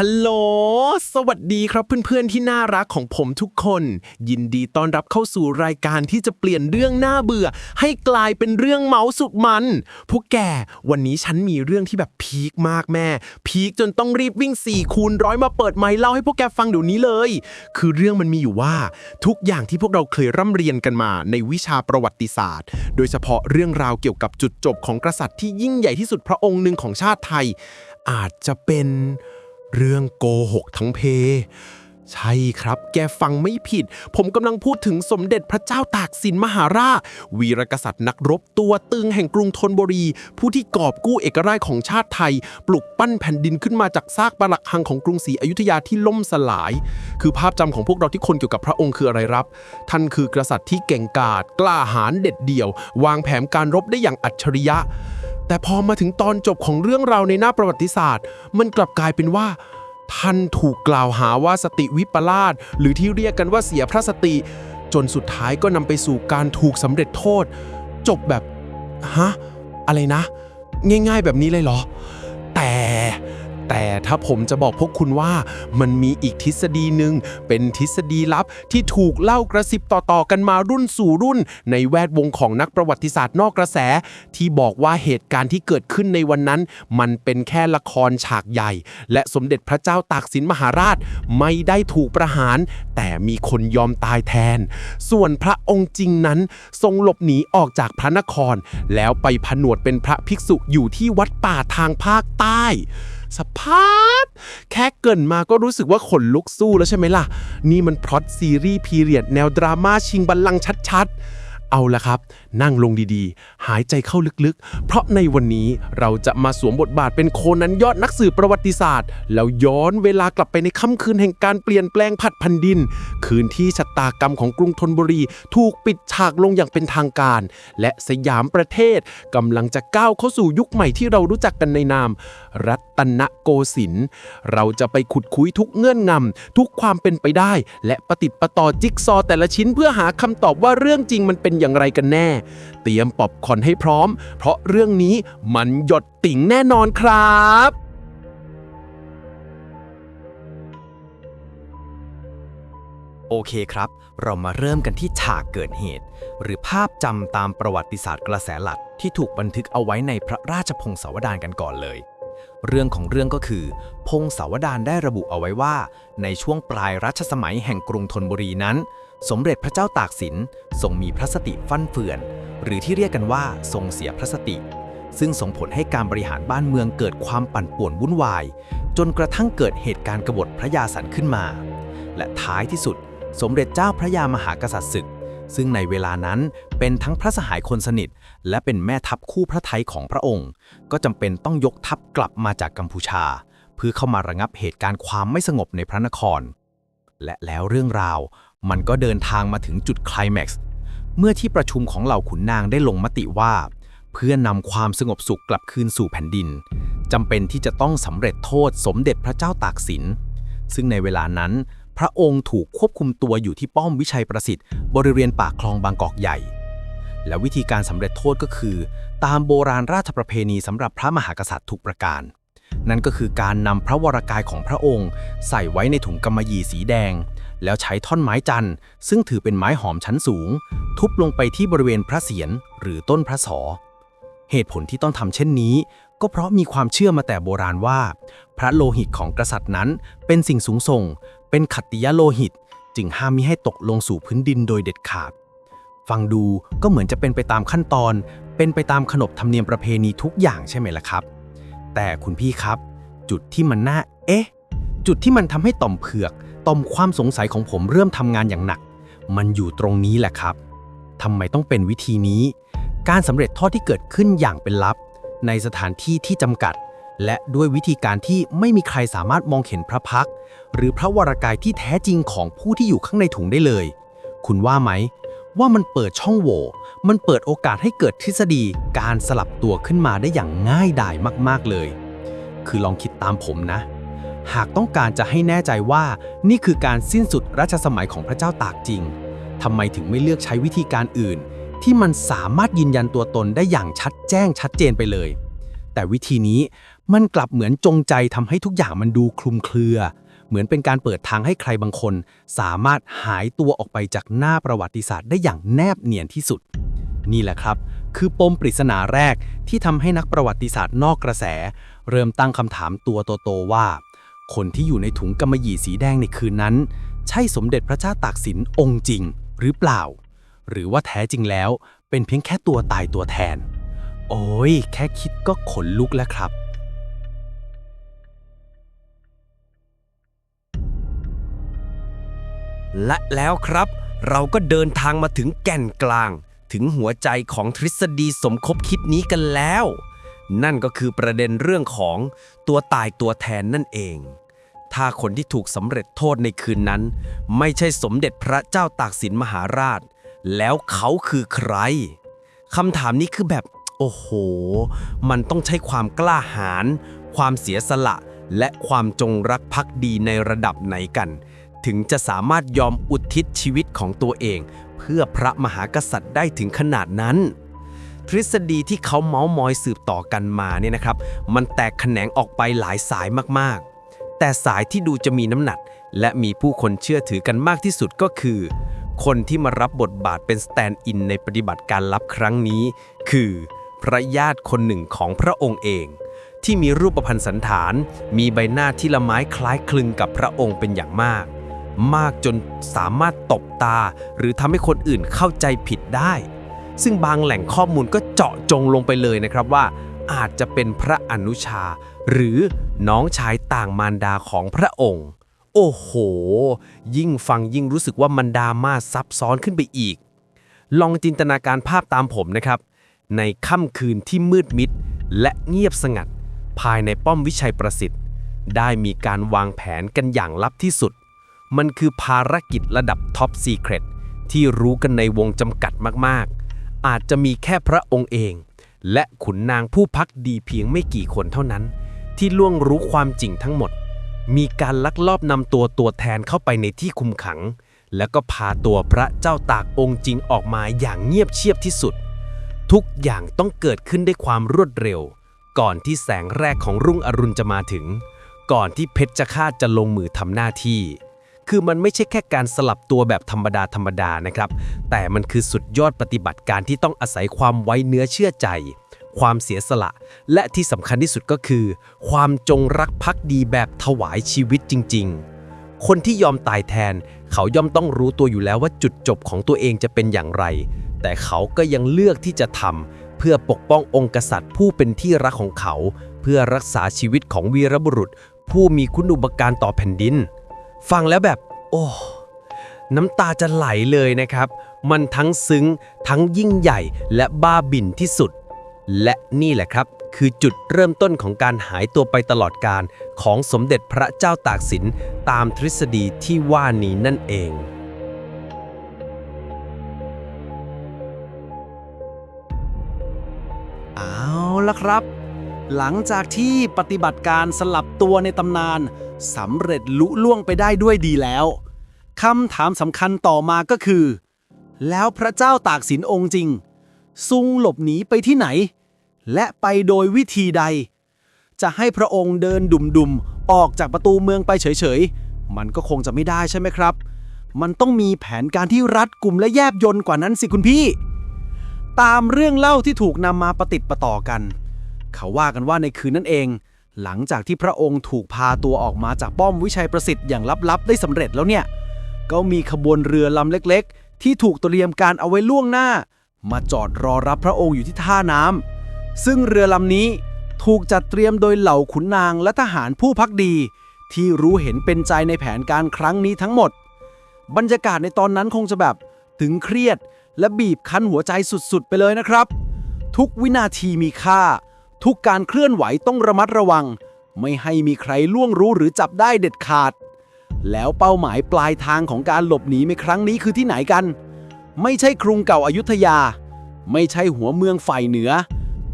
ฮัลโหล สวัสดีครับเพื่อนๆที่น่ารักของผมทุกคน ยินดีต้อนรับเข้าสู่รายการที่จะเปลี่ยนเรื่องน่าเบื่อ ให้กลายเป็นเรื่องเมาสุดมัน พวกแก วันนี้ฉันมีเรื่องที่แบบพีคมากแม่ พีคจนต้องรีบวิ่ง4คูณร้อยมาเปิดไมค์เล่าให้พวกแกฟังเดี๋ยวนี้เลย คือเรื่องมันมีอยู่ว่า ทุกอย่างที่พวกเราเคยร่ำเรียนกันมาในวิชาประวัติศาสตร์ โดยเฉพาะเรื่องราวเกี่ยวกับจุดจบของกษัตริย์ที่ยิ่งใหญ่ที่สุดพระองค์หนึ่งของชาติไทย อาจจะเป็น เรื่องโกหกทั้งเพ ใช่ครับ แกฟังไม่ผิด ผมกำลังพูดถึงสมเด็จพระเจ้าตากสินมหาราช วีรกษัตริย์นักรบตัวตึงแห่งกรุงธนบุรี ผู้ที่กอบกู้เอกราชของชาติไทย ปลุกปั้นแผ่นดินขึ้นมาจากซากปรักหังของกรุงศรีอยุธยาที่ล่มสลาย คือภาพจำของพวกเราที่คนเกี่ยวกับพระองค์คืออะไรรับ ท่านคือกษัตริย์ที่เก่งกาจกล้าหาญเด็ดเดี่ยว วางแผนการรบได้อย่างอัจฉริยะ แต่พอมาถึงตอนจบของเรื่องราวในหน้าประวัติศาสตร์ มันกลับกลายเป็นว่า ท่านถูกกล่าวหาว่าสติวิปลาสหรือที่เรียกกันว่าเสียพระสติ จนสุดท้ายก็นำไปสู่การถูกสำเร็จโทษ จบแบบฮะอะไรนะ ง่าย ๆ แบบนี้เลยเหรอ แต่ แต่ถ้าผมจะบอกพวกคุณว่ามันมีอีกทฤษฎีหนึ่งเป็นทฤษฎีลับที่ถูกเล่ากระซิบต่อๆกันมารุ่นสู่รุ่น ในแวดวงของนักประวัติศาสตร์นอกกระแส ที่บอกว่าเหตุการณ์ที่เกิดขึ้นในวันนั้น มันเป็นแค่ละครฉากใหญ่ และสมเด็จพระเจ้าตากสินมหาราชไม่ได้ถูกประหาร แต่มีคนยอมตายแทน ส่วนพระองค์จริงนั้นทรงหลบหนีออกจากพระนคร แล้วไปผนวดเป็นพระภิกษุอยู่ที่วัดป่าทางภาคใต้ สภาพแค่เกินมาก็รู้สึกว่าขนลุกสู้แล้วใช่ไหมล่ะ นี่มันพล็อตซีรีส์พีเรียดแนวดราม่าชิงบัลลังก์ชัดๆ เอาละครับ นั่งลงดีๆ หายใจเข้าลึกๆ เพราะในวันนี้เราจะมาสวมบทบาทเป็นโคนันยอดนักสืบประวัติศาสตร์ แล้วย้อนเวลากลับไปในค่ำคืนแห่งการเปลี่ยนแปลงผัดแผ่นดิน คืนที่ชะตากรรมของกรุงธนบุรี ถูกปิดฉากลงอย่างเป็นทางการ และสยามประเทศกำลังจะก้าวเข้าสู่ยุคใหม่ที่เรารู้จักกันในนาม รัตนโกสินทร์เราจะไปขุดคุยทุกเงื่อนงำทุกความเป็นไปได้ และประติดประต่อจิ๊กซอแต่ละชิ้นเพื่อหาคำตอบว่าเรื่องจริงมันเป็นอย่างไรกันแน่เตรียมปอบคอนให้พร้อม เพราะเรื่องนี้มันหยดติ่งแน่นอนครับโอเคครับ เรามาเริ่มกันที่ฉากเกิดเหตุ หรือภาพจำตามประวัติศาสตร์กระแสหลักที่ถูกบันทึกเอาไว้ในพระราชพงศาวดารกันก่อนเลย เรื่องของเรื่องก็คือ พงศาวดารได้ระบุเอาไว้ว่า ในช่วงปลายรัชสมัยแห่งกรุงธนบุรีนั้น สมเด็จพระเจ้าตากสินทรงมีพระสติฟั่นเฟือน หรือที่เรียกกันว่าทรงเสียพระสติ ซึ่งส่งผลให้การบริหารบ้านเมืองเกิดความปั่นป่วนวุ่นวาย จนกระทั่งเกิดเหตุการณ์กบฏพระยาสันขึ้นมา และท้ายที่สุด สมเด็จเจ้าพระยามหากษัตริย์ศึก ซึ่งในเวลานั้นเป็นทั้งพระสหายคนสนิท และเป็นแม่ทัพคู่พระไทยของพระองค์ ก็จำเป็นต้องยกทัพกลับมาจากกัมพูชา เพื่อเข้ามาระงับเหตุการณ์ความไม่สงบในพระนคร และแล้วเรื่องราว มันก็เดินทางมาถึงจุดคลแม็กซ์เมื่อที่ประชุมของเหล่าขุนนางได้ลงมติว่า เพื่อนำความสงบสุขกลับคืนสู่แผ่นดินจำเป็นที่จะต้องสำเร็จโทษสมเด็จพระเจ้าตากสิน ซึ่งในเวลานั้น พระองค์ถูกควบคุมตัวอยู่ที่ป้อมวิชัยประสิทธิ์ บริเวณปากคลองบางกอกใหญ่ และวิธีการสำเร็จโทษก็คือ ตามโบราณราชประเพณีสำหรับพระมหากษัตริย์ทุกประการ นั่นก็คือการนำพระวรากายของพระองค์ ใส่ไว้ในถุงกำมะหยี่สีแดง แล้วใช้ท่อนไม้จันทร์ ซึ่งถือเป็นไม้หอมชั้นสูง ทุบลงไปที่บริเวณพระเศียรหรือต้นพระสอ เหตุผลที่ต้องทำเช่นนี้ ก็เพราะมีความเชื่อมาแต่โบราณว่า พระโลหิตของกษัตริย์นั้นเป็นสิ่งสูงส่ง เป็นขัตติยโลหิต จึงห้ามมิให้ตกลงสู่พื้นดินโดยเด็ดขาด ฟังดูก็เหมือนจะเป็นไปตามขั้นตอน เป็นไปตามขนบธรรมเนียมประเพณีทุกอย่างใช่ไหมล่ะครับ แต่คุณพี่ครับ จุดที่มันน่าเอ๊ะจุดที่มันทำให้ต่อมเผือก ตอมความสงสัยของผมเริ่มทำงานอย่างหนัก มันอยู่ตรงนี้แหละครับทำไมต้องเป็นวิธีนี้ การสำเร็จโทษที่เกิดขึ้นอย่างเป็นลับ ในสถานที่ที่จำกัด และด้วยวิธีการที่ไม่มีใครสามารถมองเห็นพระพัก หรือพระวรากายที่แท้จริงของผู้ที่อยู่ข้างในถุงได้เลย คุณว่าไหม ว่ามันเปิดช่องโหว่มันเปิดโอกาสให้เกิดทฤษฎีการสลับตัวขึ้นมาได้อย่างง่ายดายมาก ๆเลย คือลองคิดตามผมนะ หากต้องการจะให้แน่ใจว่านี่คือการสิ้นสุดรัชสมัยของพระเจ้าตากจริงทำไมถึงไม่เลือกใช้วิธีการอื่น ที่มันสามารถยืนยันตัวตนได้อย่างชัดแจ้งชัดเจนไปเลย แต่วิธีนี้มันกลับเหมือนจงใจทำให้ทุกอย่างมันดูคลุมเครือ เหมือนเป็นการเปิดทางให้ใครบางคน สามารถหายตัวออกไปจากหน้าประวัติศาสตร์ได้อย่างแนบเนียนที่สุด นี่แหละครับ คือปมปริศนาแรกที่ทำให้นักประวัติศาสตร์นอกกระแส เริ่มตั้งคำถามตัวโตๆว่า คนที่อยู่ในถุงกำมะหยี่สีแดงในคืนนั้น ใช่สมเด็จพระเจ้าตากสินองค์จริงหรือเปล่า หรือว่าแท้จริงแล้วเป็นเพียงแค่ตัวตายตัวแทน โอ้ย แค่คิดก็ขนลุกแล้วครับ และแล้วครับ เราก็เดินทางมาถึงแก่นกลาง ถึงหัวใจของทฤษฎีสมคบคิดนี้กันแล้ว นั่นก็คือประเด็นเรื่องของตัวตายตัวแทนนั่นเอง ถ้าคนที่ถูกสำเร็จโทษในคืนนั้น ไม่ใช่สมเด็จพระเจ้าตากสินมหาราช แล้วเขาคือใครคำถามนี้คือแบบ โอ้โห มันต้องใช้ความกล้าหาญความเสียสละ และความจงรักภักดีในระดับไหนกัน ถึงจะสามารถยอมอุทิศชีวิตของตัวเอง เพื่อพระมหากษัตริย์ได้ถึงขนาดนั้น ทฤษฎีที่เขาเมาส์มอยสืบต่อกันมาเนี่ยนะครับ มันแตกแขนงออกไปหลายสายมากๆ แต่สายที่ดูจะมีน้ำหนัก และมีผู้คนเชื่อถือกันมากที่สุดก็คือ คนที่มารับบทบาทเป็นสแตนด์อินในปฏิบัติการลับครั้งนี้ คือพระญาติคนหนึ่งของพระองค์เอง ที่มีรูปพรรณสันฐาน มีใบหน้าที่ละไม้คล้ายคลึงกับพระองค์เป็นอย่างมาก มากจนสามารถตบตา หรือทำให้คนอื่นเข้าใจผิดได้ ซึ่งบางแหล่งข้อมูลก็เจาะจงลงไปเลยนะครับว่า อาจจะเป็นพระอนุชา หรือน้องชายต่างมารดาของพระองค์ โอ้โห ยิ่งฟังยิ่งรู้สึกว่ามันดามาซับซ้อนขึ้นไปอีก ลองจินตนาการภาพตามผมนะครับ ในค่ำคืนที่มืดมิด และเงียบสงัด ภายในป้อมวิชัยประสิทธิ์ ได้มีการวางแผนกันอย่างลับที่สุด มันคือภารกิจระดับท็อปซีเครตที่รู้กันในวงจำกัดมากๆ อาจจะมีแค่พระองค์เอง และขุนนางผู้พักดีเพียงไม่กี่คนเท่านั้น ที่ล่วงรู้ความจริงทั้งหมด มีการลักลอบนำตัวตัวแทนเข้าไปในที่คุมขัง แล้วก็พาตัวพระเจ้าตากองค์จริงออกมาอย่างเงียบเชียบที่สุด ทุกอย่างต้องเกิดขึ้นด้วยความรวดเร็ว ก่อนที่แสงแรกของรุ่งอรุณจะมาถึง ก่อนที่เพชฌฆาตจะลงมือทำหน้าที่ คือมันไม่ใช่แค่การสลับตัวแบบธรรมดาธรรมดานะครับ แต่มันคือสุดยอดปฏิบัติการที่ต้องอาศัยความไว้เนื้อเชื่อใจ ความเสียสละ และที่สำคัญที่สุดก็คือ ความจงรักภักดีแบบถวายชีวิตจริง ๆ คนที่ยอมตายแทน เขาย่อมต้องรู้ตัวอยู่แล้วว่าจุดจบของตัวเองจะเป็นอย่างไร แต่เขาก็ยังเลือกที่จะทำเพื่อปกป้ององค์กษัตริย์ ผู้เป็นที่รักของเขา เพื่อรักษาชีวิตของวีรบุรุษ ผู้มีคุณอุปการต่อแผ่นดิน ฟังแล้วแบบ โอ้ น้ำตาจะไหลเลยนะครับ มันทั้งซึ้ง ทั้งยิ่งใหญ่และบ้าบิ่นที่สุด และนี่แหละครับ คือจุดเริ่มต้นของการหายตัวไปตลอดการของสมเด็จพระเจ้าตากสินตามทฤษฎีที่ว่านี้นั่นเองเอาละครับ หลังจากที่ปฏิบัติการสลับตัวในตำนาน สำเร็จลุล่วงไปได้ด้วยดีแล้วคำถามสำคัญต่อมาก็คือ แล้วพระเจ้าตากสินองค์จริงซุงหลบหนีไปที่ไหน และไปโดยวิธีใด จะให้พระองค์เดินดุมๆ ออกจากประตูเมืองไปเฉยๆ มันก็คงจะไม่ได้ใช่ไหมครับ มันต้องมีแผนการที่รัดกลุ่มและแยบยนต์กว่านั้นสิคุณพี่ ตามเรื่องเล่าที่ถูกนำมาประติดประต่อกัน เขาว่ากันว่าในคืนนั้นเอง หลังจากที่พระองค์ถูกพาตัวออกมาจากป้อมวิชัยประสิทธิ์อย่างลับๆ ได้สำเร็จแล้วเนี่ย ก็มีขบวนเรือลำเล็กๆ ที่ถูกเตรียมการเอาไว้ล่วงหน้า มาจอดรอรับพระองค์อยู่ที่ท่าน้ำซึ่งเรือลำนี้ถูกจัดเตรียมโดยเหล่าขุนนางและทหารผู้พักดี ที่รู้เห็นเป็นใจในแผนการครั้งนี้ทั้งหมด บรรยากาศในตอนนั้นคงจะแบบถึงเครียดและบีบคั้นหัวใจสุดๆ ไปเลยนะครับ ทุกวินาทีมีค่า ทุกการเคลื่อนไหวต้องระมัดระวัง ไม่ให้มีใครล่วงรู้หรือจับได้เด็ดขาด แล้วเป้าหมายปลายทางของการหลบหนีในครั้งนี้คือที่ไหนกัน ไม่ใช่กรุงเก่าอายุทยา ไม่ใช่หัวเมืองฝ่ายเหนือ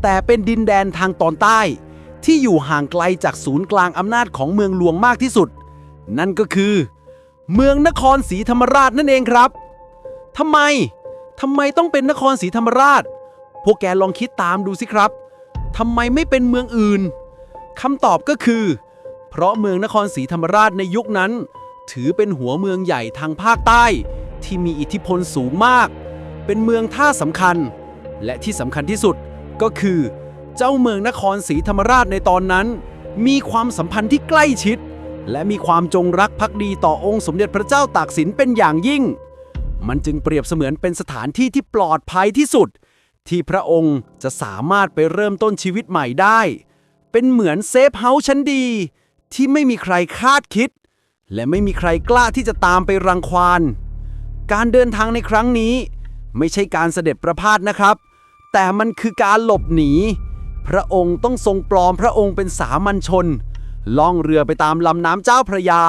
แต่เป็นดินแดนทางตอนใต้ ที่อยู่ห่างไกลจากศูนย์กลางอำนาจของเมืองหลวงมากที่สุด นั่นก็คือ เมืองนครศรีธรรมราชนั่นเองครับทำไมทำไมต้องเป็นนครศรีธรรมราช พวกแกลองคิดตามดูสิครับ ทำไมไม่เป็นเมืองอื่นคำตอบก็คือ เพราะเมืองนครศรีธรรมราชในยุคนั้น ถือเป็นหัวเมืองใหญ่ทางภาคใต้ ที่มีอิทธิพลสูงมาก เป็นเมืองท่าสำคัญ และที่สำคัญที่สุดก็คือ เจ้าเมืองนครศรีธรรมราชในตอนนั้น มีความสัมพันธ์ที่ใกล้ชิด และมีความจงรักภักดีต่อองค์สมเด็จพระเจ้าตากสินเป็นอย่างยิ่ง มันจึงเปรียบเสมือนเป็นสถานที่ที่ปลอดภัยที่สุด ที่พระองค์จะสามารถไปเริ่มต้นชีวิตใหม่ได้ เป็นเหมือนเซฟเฮาส์ชั้นดี ที่ไม่มีใครคาดคิด และไม่มีใครกล้าที่จะตามไปรังควานการเดินทางในครั้งนี้ ไม่ใช่การเสด็จประพาสนะครับ แต่มันคือการหลบหนี พระองค์ต้องทรงปลอมพระองค์เป็นสามัญชน ล่องเรือไปตามลำน้ำเจ้าพระยา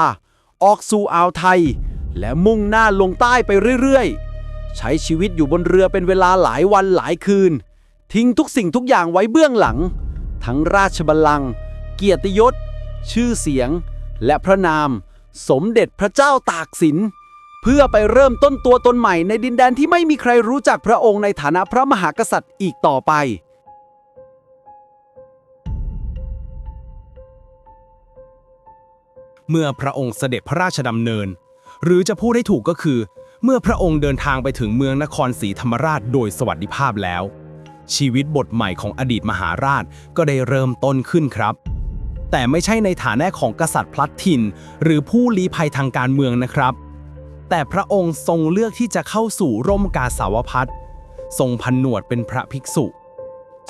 ออกสู่อ่าวไทย และมุ่งหน้าลงใต้ไปเรื่อยๆ ใช้ชีวิตอยู่บนเรือเป็นเวลาหลายวันหลายคืน ทิ้งทุกสิ่งทุกอย่างไว้เบื้องหลัง ทั้งราชบัลลังก์เกียรติยศ ชื่อเสียง และพระนาม สมเด็จพระเจ้าตากสิน เพื่อไปเริ่มต้นตัวตนใหม่ในดินแดนที่ไม่มีใครรู้จักพระองค์ในฐานะพระมหากษัตริย์อีกต่อไปเมื่อพระองค์เสด็จพระราชดำเนิน หรือจะพูดให้ถูกก็คือ เมื่อพระองค์เดินทางไปถึงเมืองนครศรีธรรมราชโดยสวัสดิภาพแล้ว ชีวิตบทใหม่ของอดีตมหาราชก็ได้เริ่มต้นขึ้นครับ แต่ไม่ใช่ในฐานะของกษัตริย์พลัดถิ่น หรือผู้ลี้ภัยทางการเมืองนะครับ แต่พระองค์ทรงเลือกที่จะเข้าสู่ร่มกาสาวพัฒน์ทรงพันหนวดเป็นพระภิกษุ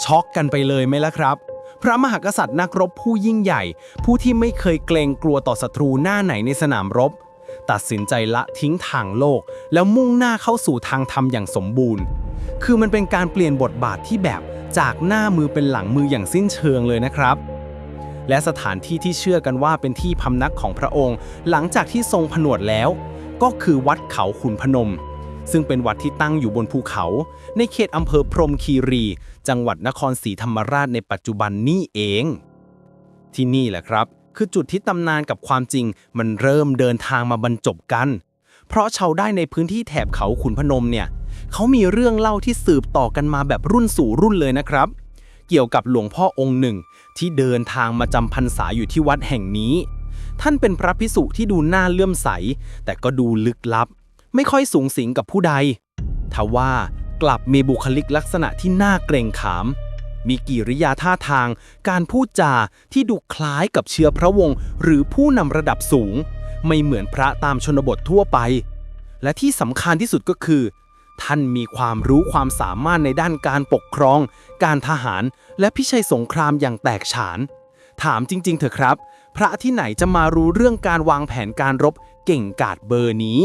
ช็อกกันไปเลยไหมล่ะครับ พระมหากษัตริย์นักรบผู้ยิ่งใหญ่ ผู้ที่ไม่เคยเกรงกลัวต่อศัตรูหน้าไหนในสนามรบ ตัดสินใจละทิ้งทางโลก แล้วมุ่งหน้าเข้าสู่ทางธรรมอย่างสมบูรณ์ คือมันเป็นการเปลี่ยนบทบาทที่แบบจากหน้ามือเป็นหลังมืออย่างสิ้นเชิงเลยนะครับและสถานที่ที่เชื่อกันว่าเป็นที่พำนักของพระองค์ หลังจากที่ทรงผนวดแล้ว ก็คือวัดเขาขุนพนม ซึ่งเป็นวัดที่ตั้งอยู่บนภูเขา ในเขตอำเภอพรมคีรี จังหวัดนครศรีธรรมราชในปัจจุบันนี่เอง ที่นี่แหละครับ คือจุดที่ตำนานกับความจริง มันเริ่มเดินทางมาบรรจบกัน เพราะชาวได้ในพื้นที่แถบเขาขุนพนมเนี่ยเขามีเรื่องเล่าที่สืบต่อกันมาแบบรุ่นสู่รุ่นเลยนะครับ เกี่ยวกับหลวงพ่อองค์หนึ่ง ที่เดินทางมาจำพรรษาอยู่ที่วัดแห่งนี้ ท่านเป็นพระพิสุที่ดูน่าเลื่อมใส แต่ก็ดูลึกลับ ไม่ค่อยสูงสิงกับผู้ใดทว่า กลับมีบุคลิกลักษณะที่น่าเกรงขาม มีกิริยาท่าทาง การพูดจาที่ดูคล้ายกับเชื้อพระวงศ์หรือผู้นำระดับสูง ไม่เหมือนพระตามชนบททั่วไป และที่สำคัญที่สุดก็คือ ท่านมีความรู้ความสามารถในด้านการปกครอง การทหาร และพิชัยสงครามอย่างแตกฉาน ถามจริง ๆ เถอะครับ พระที่ไหนจะมารู้เรื่องการวางแผนการรบเก่งกาจเบอร์นี้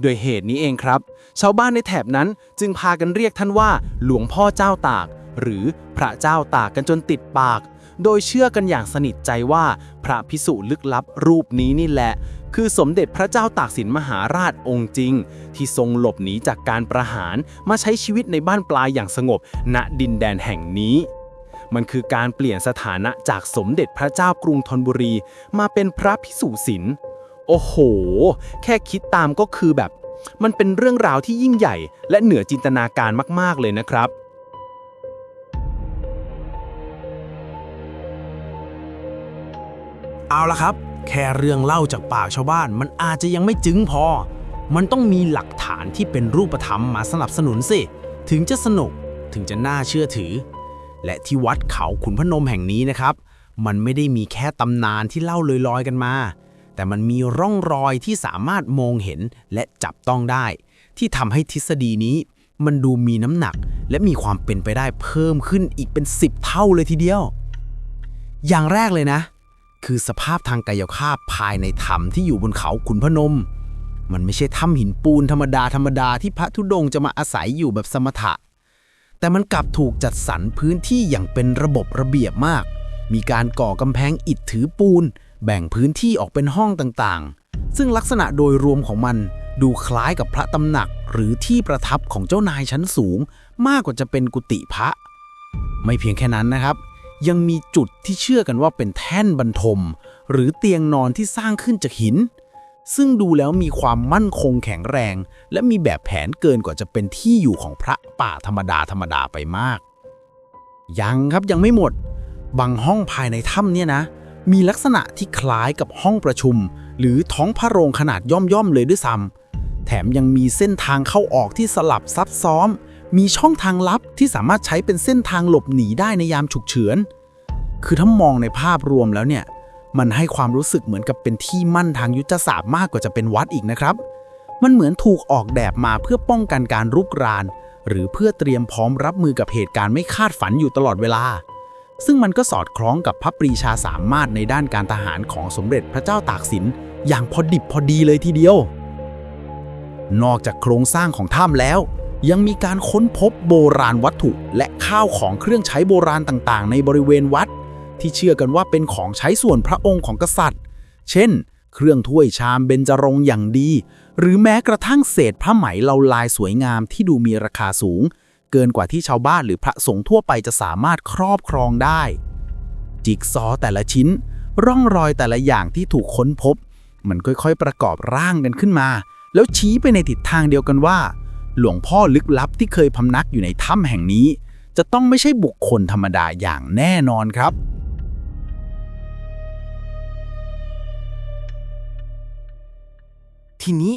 โดยเหตุนี้เองครับ ชาวบ้านในแถบนั้นจึงพากันเรียกท่านว่า หลวงพ่อเจ้าตาก หรือพระเจ้าตากกันจนติดปาก โดยเชื่อกันอย่างสนิทใจว่าพระพิสุลึกลับรูปนี้นี่แหละ คือสมเด็จพระเจ้าตากสินมหาราชองค์จริง ที่ทรงหลบหนีจากการประหารมาใช้ชีวิตในบ้านปลายอย่างสงบ ณดินแดนแห่งนี้มันคือการเปลี่ยนสถานะจากสมเด็จพระเจ้ากรุงธนบุรี มาเป็นพระพิสุศิลป์โอ้โห แค่คิดตามก็คือแบบ มันเป็นเรื่องราวที่ยิ่งใหญ่ และเหนือจินตนาการมาก ๆ เลยนะครับ เอาละครับ แค่เรื่องเล่าจากปากชาวบ้าน มันอาจจะยังไม่จึงพอ มันต้องมีหลักฐานที่เป็นรูปธรรมมาสนับสนุนสิ ถึงจะสนุกถึงจะน่าเชื่อถือ และที่วัดเขาขุนพนมแห่งนี้นะครับ มันไม่ได้มีแค่ตำนานที่เล่าลอยๆกันมา แต่มันมีร่องรอยที่สามารถมองเห็นและจับต้องได้ ที่ทำให้ทฤษฎีนี้ มันดูมีน้ำหนัก และมีความเป็นไปได้เพิ่มขึ้นอีกเป็น 10 เท่าเลยทีเดียว อย่างแรกเลยนะ คือสภาพทางกายภาพภายในถ้ำที่อยู่บนเขาขุนพนม มันไม่ใช่ถ้ำหินปูนธรรมดาธรรมดาที่พระธุดงค์จะมาอาศัยอยู่แบบสมถะ แต่มันกลับถูกจัดสรรพื้นที่อย่างเป็นระบบระเบียบมาก มีการก่อกำแพงอิฐถือปูน แบ่งพื้นที่ออกเป็นห้องต่างๆ ซึ่งลักษณะโดยรวมของมันดูคล้ายกับพระตำหนักหรือที่ประทับของเจ้านายชั้นสูง มากกว่าจะเป็นกุฏิพระ ไม่เพียงแค่นั้นนะครับ ยังมีจุดที่เชื่อกันว่าเป็นแท่นบรรทม หรือเตียงนอนที่สร้างขึ้นจากหิน ซึ่งดูแล้วมีความมั่นคงแข็งแรง และมีแบบแผนเกินกว่าจะเป็นที่อยู่ของพระป่าธรรมดาธรรมดาไปมาก ยังครับยังไม่หมด บางห้องภายในถ้ำเนี่ยนะ มีลักษณะที่คล้ายกับห้องประชุม หรือท้องพระโรงขนาดย่อมๆเลยด้วยซ้ำแถมยังมีเส้นทางเข้าออกที่สลับซับซ้อม มีช่องทางลับที่สามารถใช้เป็นเส้นทางหลบหนีได้ในยามฉุกเฉิน คือถ้ามองในภาพรวมแล้วเนี่ย มันให้ความรู้สึกเหมือนกับเป็นที่มั่นทางยุทธศาสตร์มากกว่าจะเป็นวัดอีกนะครับ มันเหมือนถูกออกแบบมาเพื่อป้องกันการรุกราน หรือเพื่อเตรียมพร้อมรับมือกับเหตุการณ์ไม่คาดฝันอยู่ตลอดเวลา ซึ่งมันก็สอดคล้องกับพระปรีชาสามารถในด้านการทหารของสมเด็จพระเจ้าตากสิน อย่างพอดิบพอดีเลยทีเดียวนอกจากโครงสร้างของถ้ำแล้ว ยังมีการค้นพบโบราณวัตถุและข้าวของเครื่องใช้โบราณต่างๆ ในบริเวณวัด ที่เชื่อกันว่าเป็นของใช้ส่วนพระองค์ของกษัตริย์ เช่น เครื่องถ้วยชามเบญจรงค์อย่างดี หรือแม้กระทั่งเศษผ้าไหมเลาลายสวยงามที่ดูมีราคาสูง เกินกว่าที่ชาวบ้านหรือพระสงฆ์ทั่วไปจะสามารถครอบครองได้ จิกซอแต่ละชิ้น ร่องรอยแต่ละอย่างที่ถูกค้นพบ มันค่อยๆ ประกอบร่างกันขึ้นมา แล้วชี้ไปในทิศทางเดียวกันว่า หลวงพ่อลึกลับที่เคยพำนักอยู่ในถ้ำแห่งนี้ จะต้องไม่ใช่บุคคลธรรมดาอย่างแน่นอนครับ ทีนี้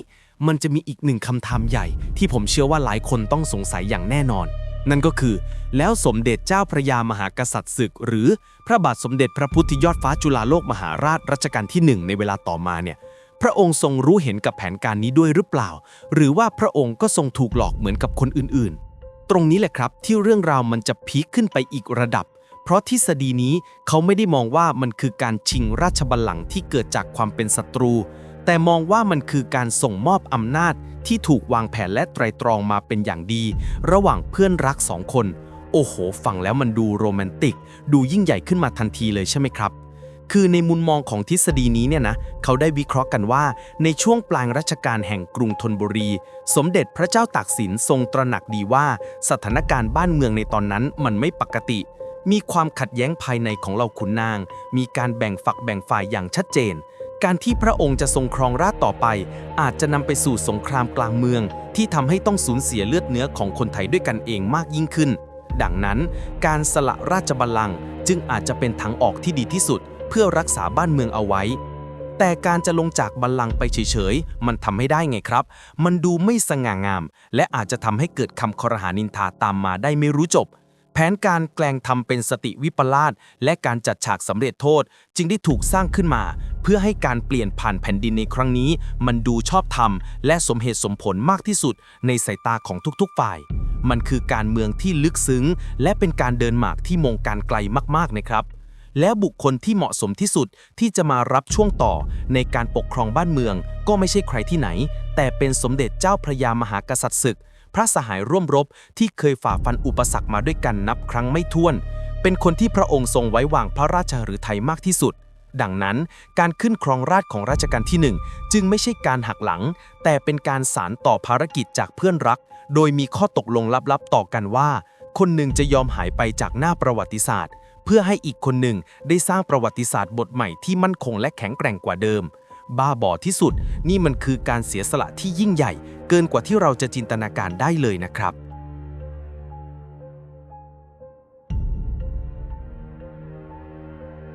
มันจะมีอีกหนึ่งคำถามใหญ่ที่ผมเชื่อว่าหลายคนต้องสงสัยอย่างแน่นอน นั่นก็คือ แล้วสมเด็จเจ้าพระยามหากษัตริย์ศึก หรือพระบาทสมเด็จพระพุทธยอดฟ้าจุฬาโลกมหาราชรัชกาลที่หนึ่งในเวลาต่อมาเนี่ย พระองค์ทรงรู้เห็นกับแผนการนี้ด้วยหรือเปล่า หรือว่าพระองค์ก็ทรงถูกหลอกเหมือนกับคนอื่นๆ ตรงนี้แหละครับที่เรื่องราวมันจะพีคขึ้นไปอีกระดับ เพราะทฤษฎีนี้เขาไม่ได้มองว่ามันคือการชิงราชบัลลังก์ที่เกิดจากความเป็นศัตรู แต่มองว่ามันคือการส่งมอบอำนาจที่ถูกวางแผนและไตรตรองมาเป็นอย่างดี ระหว่างเพื่อนรักสองคน โอ้โห ฟังแล้วมันดูโรแมนติก ดูยิ่งใหญ่ขึ้นมาทันทีเลยใช่ไหมครับ คือในมุมมองของทฤษฎีนี้เนี่ยนะเขาได้วิเคราะห์กันว่า ในช่วงปลายรัชกาลแห่งกรุงธนบุรี สมเด็จพระเจ้าตากสินทรงตระหนักดีว่า สถานการณ์บ้านเมืองในตอนนั้นมันไม่ปกติ มีความขัดแย้งภายในของเราขุนนาง มีการแบ่งฝักแบ่งฝ่ายอย่างชัดเจน การที่พระองค์จะทรงครองราชต่อไป อาจจะนำไปสู่สงครามกลางเมือง ที่ทำให้ต้องสูญเสียเลือดเนื้อของคนไทยด้วยกันเองมากยิ่งขึ้น ดังนั้น การสละราชบัลลังก์จึงอาจจะเป็นทางออกที่ดีที่สุด เพื่อรักษาบ้านเมืองเอาไว้ แต่การจะลงจากบัลลังก์ไปเฉยๆ มันทำไม่ได้ไงครับ มันดูไม่สง่างาม และอาจจะทำให้เกิดคำคอรหานินทาตามมาได้ไม่รู้จบ แผนการแกล้งทำเป็นสติวิปลาสและการจัดฉากสำเร็จโทษ จึงได้ถูกสร้างขึ้นมา เพื่อให้การเปลี่ยนผ่านแผ่นดินในครั้งนี้ มันดูชอบธรรม และสมเหตุสมผลมากที่สุด ในสายตาของทุกๆฝ่ายมันคือการเมืองที่ลึกซึ้ง และเป็นการเดินหมากที่มงการไกลมากๆนะครับ และบุคคลที่เหมาะสมที่สุดที่จะมารับช่วงต่อในการปกครองบ้านเมือง ก็ไม่ใช่ใครที่ไหน แต่เป็นสมเด็จเจ้าพระยามหากษัตริย์ศึก พระสหายร่วมรบที่เคยฝ่าฟันอุปสรรคมาด้วยกันนับครั้งไม่ถ้วน เป็นคนที่พระองค์ทรงไว้วางพระราชหฤทัยมากที่สุดดังนั้นการขึ้นครองราชของรัชกาลที่หนึ่งจึงไม่ใช่การหักหลัง แต่เป็นการสารต่อภารกิจจากเพื่อนรัก โดยมีข้อตกลงลับๆต่อกันว่า คนหนึ่งจะยอมหายไปจากหน้าประวัติศาสตร์ เพื่อให้อีกคนหนึ่งได้สร้างประวัติศาสตร์บทใหม่ที่มั่นคงและแข็งแกร่งกว่าเดิม บ้าบอที่สุด นี่มันคือการเสียสละที่ยิ่งใหญ่ เกินกว่าที่เราจะจินตนาการได้เลยนะครับ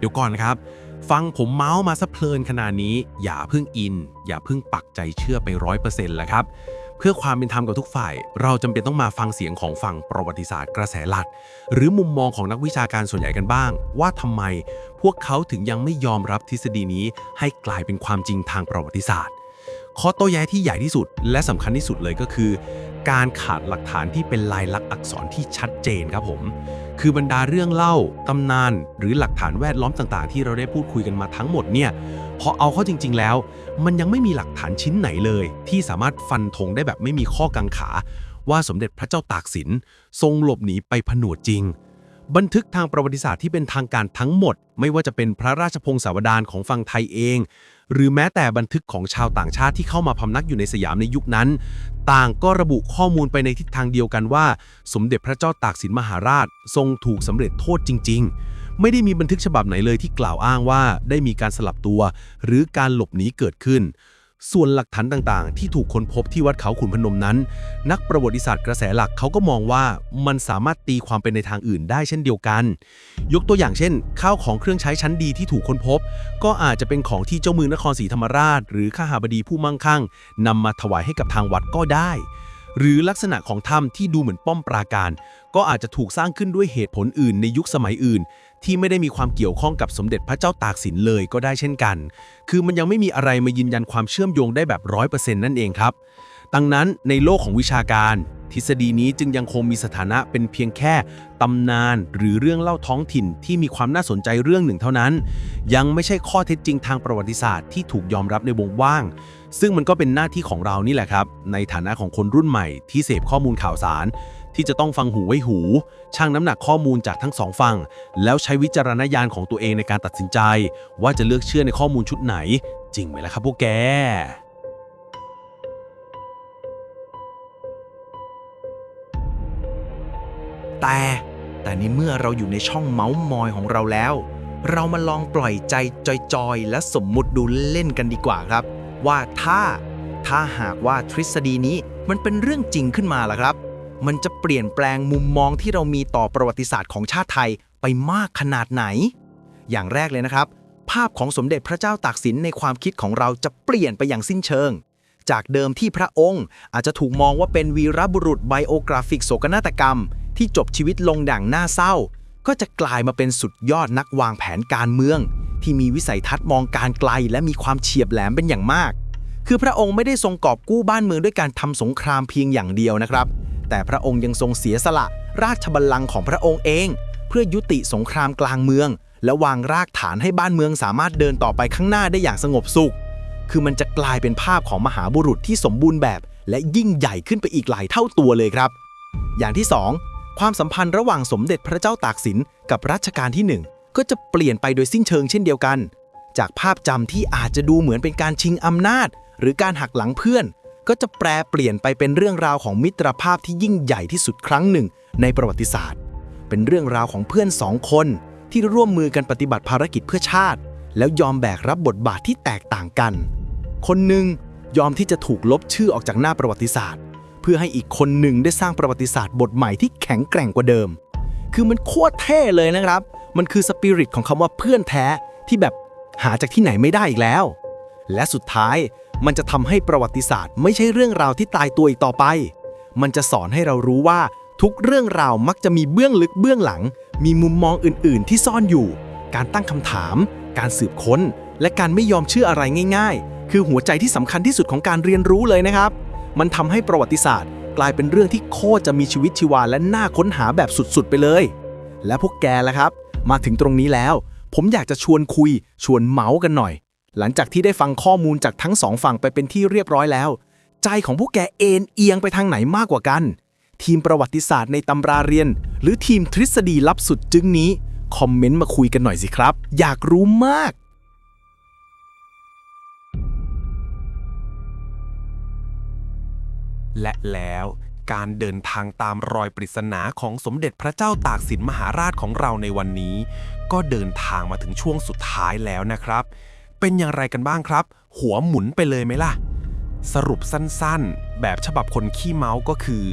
เดี๋ยวก่อนครับ ฟังผมเมาส์มาซะเพลินขนาดนี้ อย่าเพิ่งอิน อย่าเพิ่งปักใจเชื่อไปร้อยเปอร์เซ็นต์ละครับ เพื่อความเป็นธรรมกับทุกฝ่าย เราจำเป็นต้องมาฟังเสียงของฝั่งประวัติศาสตร์กระแสหลัก หรือมุมมองของนักวิชาการส่วนใหญ่กันบ้าง ว่าทำไมพวกเขาถึงยังไม่ยอมรับทฤษฎีนี้ ให้กลายเป็นความจริงทางประวัติศาสตร์ข้อโต้แย้งที่ใหญ่ที่สุดและสำคัญที่สุดเลยก็คือ การขาดหลักฐานที่เป็นลายลักษณ์อักษรที่ชัดเจนครับผม คือบรรดาเรื่องเล่า ตำนาน หรือหลักฐานแวดล้อมต่างๆ ที่เราได้พูดคุยกันมาทั้งหมดเนี่ยพอเอาเข้าจริง ๆ แล้ว มันยังไม่มีหลักฐานชิ้นไหนเลย ที่สามารถฟันธงได้แบบไม่มีข้อกังขา ว่าสมเด็จพระเจ้าตากสิน ทรงหลบหนีไปผนวดจริง บันทึกทางประวัติศาสตร์ที่เป็นทางการทั้งหมด ไม่ว่าจะเป็นพระราชพงศาวดารของฝั่งไทยเอง หรือแม้แต่บันทึกของชาวต่างชาติที่เข้ามาพำนักอยู่ในสยามในยุคนั้น ต่างก็ระบุข้อมูลไปในทิศทางเดียวกันว่า สมเด็จพระเจ้าตากสินมหาราช ทรงถูกสำเร็จโทษจริง ๆ ไม่ได้มีบันทึกฉบับไหนเลยที่กล่าวอ้างว่าได้มีการสลับตัว หรือการหลบหนีเกิดขึ้น ส่วนหลักฐานต่างๆ ที่ถูกค้นพบที่วัดเขาขุนพนมนั้น นักประวัติศาสตร์กระแสหลักเขาก็มองว่ามันสามารถตีความเป็นในทางอื่นได้เช่นเดียวกัน ยกตัวอย่างเช่น ข้าวของเครื่องใช้ชั้นดีที่ถูกค้นพบ ก็อาจจะเป็นของที่เจ้าเมืองนครศรีธรรมราช หรือข้าหาบดีผู้มั่งคั่งนำมาถวายให้กับทางวัดก็ได้ หรือลักษณะของถ้ำที่ดูเหมือนป้อมปราการ ก็อาจจะถูกสร้างขึ้นด้วยเหตุผลอื่นในยุคสมัยอื่น ที่ไม่ได้มีความเกี่ยวข้องกับสมเด็จพระเจ้าตากสินเลยก็ได้เช่นกัน คือมันยังไม่มีอะไรมายืนยันความเชื่อมโยงได้แบบร้อยเปอร์เซ็นต์นั่นเองครับ ดังนั้นในโลกของวิชาการ ทฤษฎีนี้จึงยังคงมีสถานะเป็นเพียงแค่ตำนานหรือเรื่องเล่าท้องถิ่นที่มีความน่าสนใจเรื่องหนึ่งเท่านั้น ยังไม่ใช่ข้อเท็จจริงทางประวัติศาสตร์ที่ถูกยอมรับในวงว่าง ซึ่งมันก็เป็นหน้าที่ของเรานี่แหละครับ ในฐานะของคนรุ่นใหม่ที่เสพข้อมูลข่าวสาร ที่จะต้องฟังหูไว้หู ชั่งน้ำหนักข้อมูลจากทั้งสองฝั่งแล้วใช้วิจารณญาณของตัวเองในการตัดสินใจ ว่าจะเลือกเชื่อในข้อมูลชุดไหน จริงไหมล่ะครับพวกแกแต่แต่ในเมื่อเราอยู่ในช่องเมาส์มอยของเราแล้ว เรามาลองปล่อยใจจอยๆ และสมมุติดูเล่นกันดีกว่าครับ ว่าถ้า ถ้าหากว่าทฤษฎีนี้มันเป็นเรื่องจริงขึ้นมาล่ะครับ มันจะเปลี่ยนแปลงมุมมองที่เรามีต่อประวัติศาสตร์ของชาติไทยไปมากขนาดไหน อย่างแรกเลยนะครับ ภาพของสมเด็จพระเจ้าตากสินในความคิดของเราจะเปลี่ยนไปอย่างสิ้นเชิง จากเดิมที่พระองค์ อาจจะถูกมองว่าเป็นวีรบุรุษไบโอกราฟิกโศกนาฏกรรม ที่จบชีวิตลงดั่งหน่าเศร้า ก็จะกลายมาเป็นสุดยอดนักวางแผนการเมือง ที่มีวิสัยทัศน์มองการไกล และมีความเฉียบแหลมเป็นอย่างมาก คือพระองค์ไม่ได้ทรงกอบกู้บ้านเมืองด้วยการทำสงครามเพียงอย่างเดียวนะครับ แต่พระองค์ยังทรงเสียสละ ราชบัลลังก์ของพระองค์เอง เพื่อยุติสงครามกลางเมือง และวางรากฐานให้บ้านเมืองสามารถเดินต่อไปข้างหน้าได้อย่างสงบสุข คือมันจะกลายเป็นภาพของมหาบุรุษที่สมบูรณ์แบบ และยิ่งใหญ่ขึ้นไปอีกหลายเท่าตัวเลยครับ อย่างที่ 2 ความสัมพันธ์ระหว่างสมเด็จพระเจ้าตากสินกับรัชกาลที่ 1 ก็จะเปลี่ยนไปโดยสิ้นเชิงเช่นเดียวกัน จากภาพจำที่อาจจะดูเหมือนเป็นการชิงอำนาจ หรือการหักหลังเพื่อน ก็จะแปลเปลี่ยนไปเป็นเรื่องราวของมิตรภาพที่ยิ่งใหญ่ที่สุดครั้งหนึ่งในประวัติศาสตร์ เป็นเรื่องราวของเพื่อนสองคน ที่ร่วมมือกันปฏิบัติภารกิจเพื่อชาติ แล้วยอมแบกรับบทบาทที่แตกต่างกัน คนหนึ่งยอมที่จะถูกลบชื่อออกจากหน้าประวัติศาสตร์ เพื่อให้อีกคนหนึ่งได้สร้างประวัติศาสตร์บทใหม่ที่แข็งแกร่งกว่าเดิม คือมันโคตรเท่เลยนะครับ มันคือสปิริตของคำว่าเพื่อนแท้ที่แบบหาจากที่ไหนไม่ได้อีกแล้ว และสุดท้าย มันจะทำให้ประวัติศาสตร์ ไม่ใช่เรื่องราวที่ตายตัวอีกต่อไป มันจะสอนให้เรารู้ว่าทุกเรื่องราวมักจะมีเบื้องลึกเบื้องหลัง มีมุมมองอื่น ๆ ที่ซ่อนอยู่ การตั้งคำถาม การสืบค้น และการไม่ยอมเชื่ออะไรง่าย ๆ คือหัวใจที่สำคัญที่สุดของการเรียนรู้เลยนะครับ มันทำให้ประวัติศาสตร์ กลายเป็นเรื่องที่โคตรจะมีชีวิตชีวาและน่าค้นหาแบบสุด ๆ ไปเลย และพวกแกล่ะครับ มาถึงตรงนี้แล้ว ผมอยากจะชวนคุย ชวนเมาส์กันหน่อย หลังจากที่ได้ฟังข้อมูลจากทั้งสองฝั่งไปเป็นที่เรียบร้อยแล้ว ใจของพวกแกเอ็นเอียงไปทางไหนมากกว่ากัน ทีมประวัติศาสตร์ในตำราเรียน หรือทีมทฤษฎีลับสุดจึงนี้ คอมเมนต์มาคุยกันหน่อยสิครับ อยากรู้มากและแล้วการเดินทางตามรอยปริศนาของสมเด็จพระเจ้าตากสินมหาราชของเราในวันนี้ ก็เดินทางมาถึงช่วงสุดท้ายแล้วนะครับ เป็นอย่างไรกันบ้างครับ หัวหมุนไปเลยไหมล่ะ สรุปสั้นๆ แบบฉบับคนขี้เมาก็คือ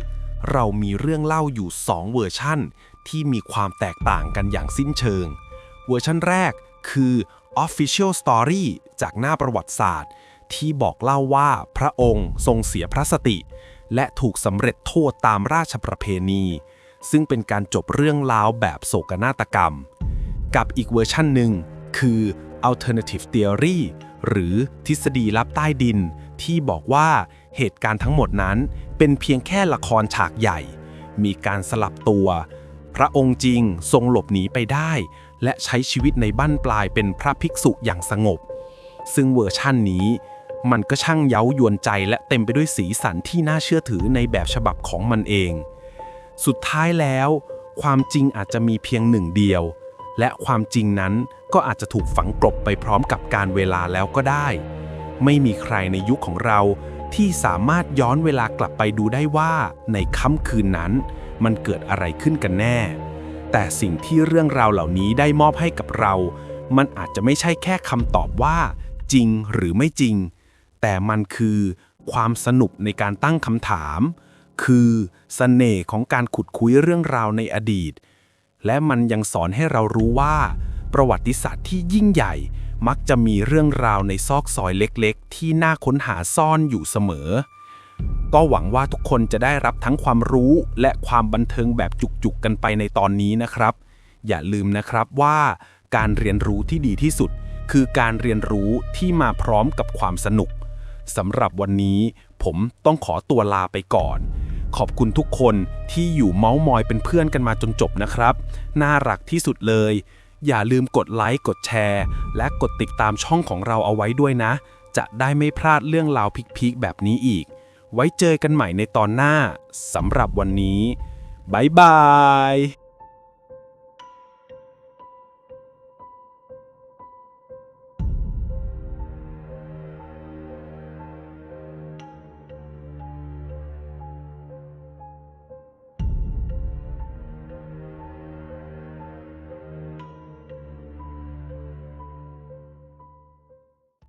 เรามีเรื่องเล่าอยู่ 2 เวอร์ชั่น ที่มีความแตกต่างกันอย่างสิ้นเชิง เวอร์ชันแรกคือ Official Story จากหน้าประวัติศาสตร์ ที่บอกเล่าว่าพระองค์ทรงเสียพระสติ และถูกสำเร็จโทษตามราชประเพณี ซึ่งเป็นการจบเรื่องราวแบบโศกนาฏกรรม กับอีกเวอร์ชันหนึ่งคือ Alternative Theory หรือทฤษฎีลับใต้ดิน ที่บอกว่าเหตุการณ์ทั้งหมดนั้นเป็นเพียงแค่ละครฉากใหญ่ มีการสลับตัว พระองค์จริงทรงหลบหนีไปได้ และใช้ชีวิตในบั้นปลายเป็นพระภิกษุอย่างสงบ ซึ่งเวอร์ชั่นนี้ มันก็ช่างเย้ายวนใจและเต็มไปด้วยสีสันที่น่าเชื่อถือในแบบฉบับของมันเอง สุดท้ายแล้ว ความจริงอาจจะมีเพียงหนึ่งเดียว และความจริงนั้นก็อาจจะถูกฝังกลบไปพร้อมกับการเวลาแล้วก็ได้ ไม่มีใครในยุคของเราที่สามารถย้อนเวลากลับไปดูได้ว่าในค่ำคืนนั้น มันเกิดอะไรขึ้นกันแน่ แต่สิ่งที่เรื่องราวเหล่านี้ได้มอบให้กับเรา มันอาจจะไม่ใช่แค่คำตอบว่า จริงหรือไม่จริง แต่มันคือความสนุกในการตั้งคำถาม คือเสน่ห์ของการขุดคุยเรื่องราวในอดีต และมันยังสอนให้เรารู้ว่า ประวัติศาสตร์ที่ยิ่งใหญ่ มักจะมีเรื่องราวในซอกซอยเล็กๆ ที่น่าค้นหาซ่อนอยู่เสมอ ก็หวังว่าทุกคนจะได้รับทั้งความรู้และความบันเทิงแบบจุกๆกันไปในตอนนี้นะครับ อย่าลืมนะครับว่าการเรียนรู้ที่ดีที่สุด คือการเรียนรู้ที่มาพร้อมกับความสนุกสำหรับวันนี้ผมต้องขอตัวลาไปก่อน ขอบคุณทุกคนที่อยู่เมาส์มอยเป็นเพื่อนกันมาจนจบนะครับ น่ารักที่สุดเลย อย่าลืมกดไลค์กดแชร์ และกดติดตามช่องของเราเอาไว้ด้วยนะ จะได้ไม่พลาดเรื่องราวพิกๆแบบนี้อีก ไว้เจอกันใหม่ในตอนหน้าสำหรับวันนี้บ๊ายบาย